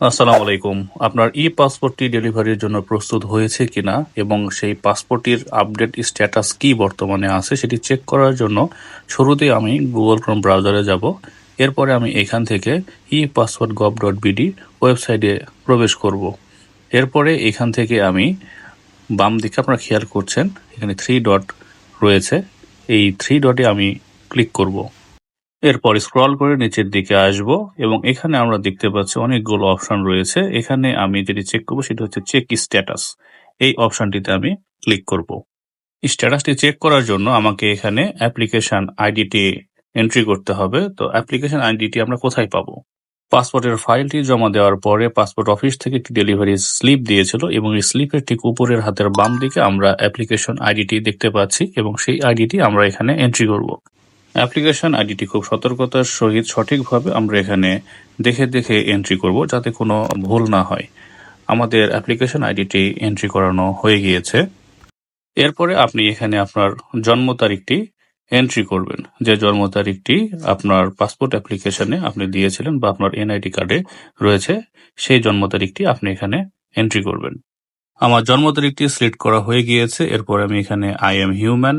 আসসালামু আলাইকুম আপনার ই পাসপোর্টটি ডেলিভারির জন্য প্রস্তুত হয়েছে কিনা এবং সেই পাসপোর্টটির আপডেট স্ট্যাটাস কি বর্তমানে আছে সেটি চেক করার জন্য শুরুতেই আমি গুগল ক্রোম ব্রাউজারে যাব। এরপরে আমি এখান থেকে e passport gov dot BD ওয়েবসাইটে প্রবেশ করব। এরপরে এখান থেকে আমি বাম দিকে আপনারা খেয়াল করছেন, এখানে থ্রি ডট রয়েছে। এই থ্রি ডটে আমি ক্লিক করব। এরপর স্ক্রল করে নিচের দিকে আসব এবং এখানে আমরা দেখতে পাচ্ছি অনেকগুলো অপশন রয়েছে। এখানে আমি যেটি চেক করব সেটা হচ্ছে চেক স্ট্যাটাস এই অপশনটিতে আমি ক্লিক করব। স্ট্যাটাসটি চেক করার জন্য আমাকে এখানে অ্যাপ্লিকেশন আইডিটি এন্ট্রি করতে হবে। তো অ্যাপ্লিকেশন আইডিটি আমরা কোথায় পাবো? পাসপোর্টের ফাইলটি জমা দেওয়ার পরে পাসপোর্ট অফিস থেকে একটি ডেলিভারি স্লিপ দিয়েছিল এবং এই স্লিপের ঠিক উপরের হাতের বাম দিকে আমরা অ্যাপ্লিকেশন আইডিটি দেখতে পাচ্ছি এবং সেই আইডিটি আমরা এখানে এন্ট্রি করব। অ্যাপ্লিকেশন আইডিটি খুব সতর্কতার সহিত সঠিকভাবে আমরা এখানে দেখে দেখে এন্ট্রি করব যাতে কোনো ভুল না হয়। আমাদের অ্যাপ্লিকেশন আইডিটি এন্ট্রি করানো হয়ে গিয়েছে। এরপরে আপনি এখানে আপনার জন্ম তারিখটি এন্ট্রি করবেন। যে জন্ম তারিখটি আপনার পাসপোর্ট অ্যাপ্লিকেশনে আপনি দিয়েছিলেন বা আপনার এনআইডি কার্ডে রয়েছে, সেই জন্ম তারিখটি আপনি এখানে এন্ট্রি করবেন। আমার জন্ম তারিখটি সিলেক্ট করা হয়ে গিয়েছে। এরপর আমি এখানে আই এম হিউম্যান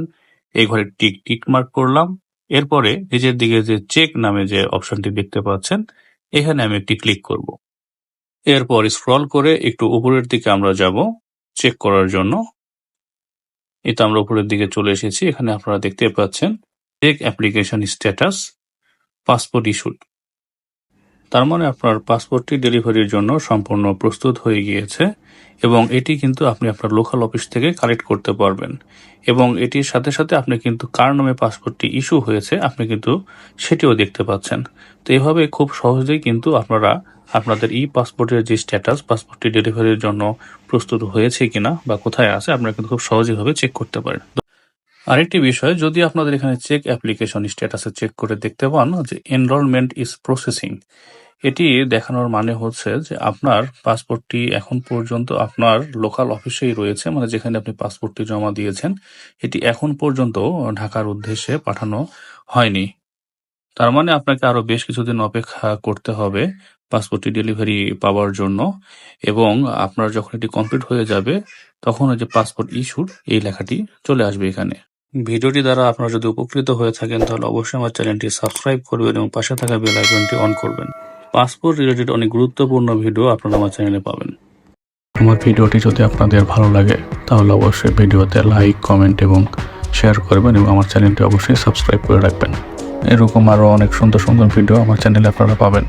এই ঘরে টিক টিক মার্ক করলাম। এরপরে নিজের দিকে যে চেক নামে যে অপশনটি দেখতে পাচ্ছেন, এখানে আমি একটি ক্লিক করব। এরপর স্ক্রল করে একটু উপরের দিকে আমরা যাব চেক করার জন্য। এটা আমরা উপরের দিকে চলে এসেছি। এখানে আপনারা দেখতে পাচ্ছেন check application status passport issued তার মানে আপনার পাসপোর্টটি ডেলিভারির জন্য সম্পূর্ণ প্রস্তুত হয়ে গিয়েছে এবং এটি কিন্তু আপনি আপনার লোকাল অফিস থেকে কালেক্ট করতে পারবেন। এবং এটির সাথে সাথে আপনি কিন্তু কার নামে পাসপোর্টটি ইস্যু হয়েছে আপনি কিন্তু সেটিও দেখতে পাচ্ছেন। তো এভাবে খুব সহজেই কিন্তু আপনারা আপনাদের ই পাসপোর্টের যে স্ট্যাটাস, পাসপোর্টটি ডেলিভারির জন্য প্রস্তুত হয়েছে কিনা বা কোথায় আছে, আপনারা কিন্তু খুব সহজেভাবে চেক করতে পারেন। আরেকটি বিষয়, যদি আপনাদের এখানে চেক অ্যাপ্লিকেশন স্ট্যাটাসে চেক করে দেখতে পান যে এনরোলমেন্ট ইজ প্রসেসিং এটি দেখানোর মানে হচ্ছে যে আপনার পাসপোর্টটি এখন পর্যন্ত আপনার লোকাল অফিসেই রয়েছে মানে যেখানে আপনি পাসপোর্টটি জমা দিয়েছেন, এটি এখন পর্যন্ত ঢাকার উদ্দেশ্যে পাঠানো হয়নি। তার মানে আপনাকে আরও বেশ কিছুদিন অপেক্ষা করতে হবে পাসপোর্টটি ডেলিভারি পাওয়ার জন্য, এবং আপনার যখন এটি কমপ্লিট হয়ে যাবে, তখন ওই যে পাসপোর্ট ইস্যুর এই লেখাটি চলে আসবে এখানে। ভিডিওটি দ্বারা আপনারা যদি উপকৃত হয়ে থাকেন, তাহলে অবশ্যই আমার চ্যানেলটি সাবস্ক্রাইব করবেন এবং পাশে থাকা বেল আইকনটি অন করবেন। পাসপোর্ট রিলেটেড অনেক গুরুত্বপূর্ণ ভিডিও আপনারা আমার চ্যানেলে পাবেন। আমার ভিডিওটি যদি আপনাদের ভালো লাগে, তাহলে অবশ্যই ভিডিওতে লাইক কমেন্ট এবং শেয়ার করবেন এবং আমার চ্যানেলটি অবশ্যই সাবস্ক্রাইব করে রাখবেন। এরকম আরও অনেক সুন্দর সুন্দর ভিডিও আমার চ্যানেলে আপনারা পাবেন।